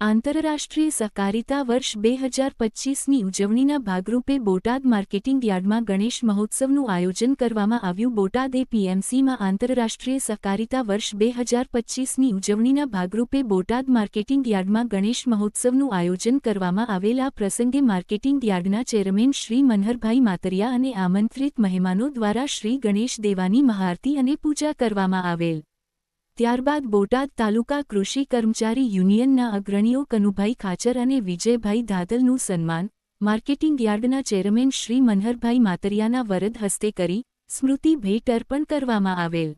આંતરરાષ્ટ્રીય સહકારિતા વર્ષ બે હજાર પચ્ચીસની ઉજવણીના ભાગરૂપે બોટાદ માર્કેટિંગ યાર્ડમાં ગણેશ મહોત્સવનું આયોજન કરવામાં આવ્યું. બોટાદ પીએમસીમાં આંતરરાષ્ટ્રીય સહકારિતા વર્ષ બે હજાર પચ્ચીસની ઉજવણીના ભાગરૂપે બોટાદ માર્કેટિંગ યાર્ડમાં ગણેશ મહોત્સવનું આયોજન કરવામાં આવેલ. આ પ્રસંગે માર્કેટિંગ યાર્ડના ચેરમેન શ્રી મનહરભાઈ માતરિયા અને આમંત્રિત મહેમાનો દ્વારા શ્રી ગણેશ દેવાની મહાઆરતી અને પૂજા કરવામાં આવેલ. ત્યારબાદ બોટાદ તાલુકા કૃષિ કર્મચારી યુનિયનના અગ્રણીઓ કનુભાઈ ખાચર અને વિજયભાઈ ધાદલનું સન્માન માર્કેટિંગ યાર્ડના ચેરમેન શ્રી મનહરભાઈ માતરિયાના વરદ હસ્તે કરી સ્મૃતિ ભેટ અર્પણ કરવામાં આવેલ.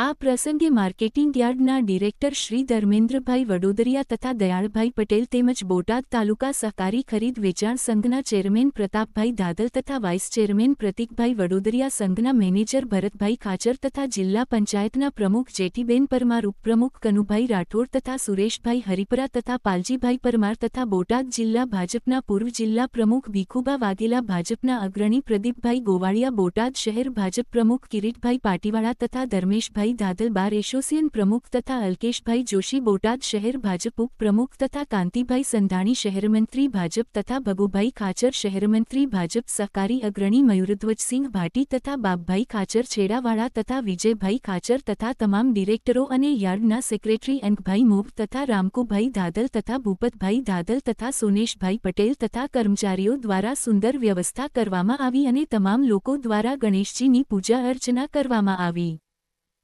આ પ્રસંગે માર્કેટિંગ યાર્ડના ડિરેક્ટર શ્રી ધર્મેન્દ્રભાઈ વડોદરિયા તથા દયાળભાઈ પટેલ તેમજ બોટાદ તાલુકા સહકારી ખરીદ વેચાણ સંઘના ચેરમેન પ્રતાપભાઈ ધાદલ તથા વાઇસ ચેરમેન પ્રતિકભાઈ વડોદરિયા સંઘના મેનેજર ભરતભાઈ ખાચર તથા જિલ્લા પંચાયતના પ્રમુખ જેઠીબેન પરમાર, ઉપપ્રમુખ કનુભાઈ રાઠોડ તથા સુરેશભાઈ હરિપરા તથા પાલજીભાઈ પરમાર તથા બોટાદ જિલ્લા ભાજપના પૂર્વ જિલ્લા પ્રમુખ ભીખુબા વાઘેલા, ભાજપના અગ્રણી પ્રદીપભાઈ ગોવાળિયા, બોટાદ શહેર ભાજપ પ્રમુખ કિરીટભાઈ પાટીવાળા તથા ધર્મેશભાઈ ધાદલ બાર એસોસિયન પ્રમુખ તથા અલ્કેશભાઈ જોશી બોટાદ શહેર ભાજપ ઉપપ્રમુખ તથા કાંતિભાઈ સંધાણી શહેરમંત્રી ભાજપ તથા ભગુભાઈ ખાચર શહેરમંત્રી ભાજપ સહકારી અગ્રણી મયુરધ્વજસિંહ ભાટી તથા બાપભાઈ ખાચર છેડાવાળા તથા વિજયભાઈ ખાચર તથા તમામ ડિરેક્ટરો અને યાર્ડના સેક્રેટરી અંકભાઈ મોબ તથા રામકુભાઈ ધાદલ તથા ભૂપતભાઈ ધાદલ તથા સોનેશભાઈ પટેલ તથા કર્મચારીઓ દ્વારા સુંદર વ્યવસ્થા કરવામાં આવી અને તમામ લોકો દ્વારા ગણેશજીની પૂજા અર્ચના કરવામાં આવી.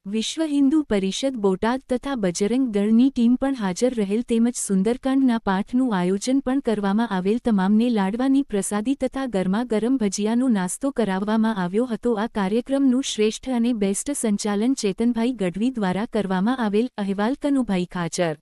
વિશ્વ હિન્દુ પરિષદ બોટાદ તથા બજરંગ દળની ટીમ પણ હાજર રહેલ તેમજ સુંદરકાંડના પાઠનું આયોજન પણ કરવામાં આવેલ તમામને લાડવાની પ્રસાદી તથા ગરમા ગરમ ભજીયાનો નાસ્તો કરાવવામાં આવ્યો હતો. આ કાર્યક્રમનું શ્રેષ્ઠ અને બેસ્ટ સંચાલન ચેતનભાઈ ગઢવી દ્વારા કરવામાં આવેલ અહેવાલ કનુભાઈ ખાચર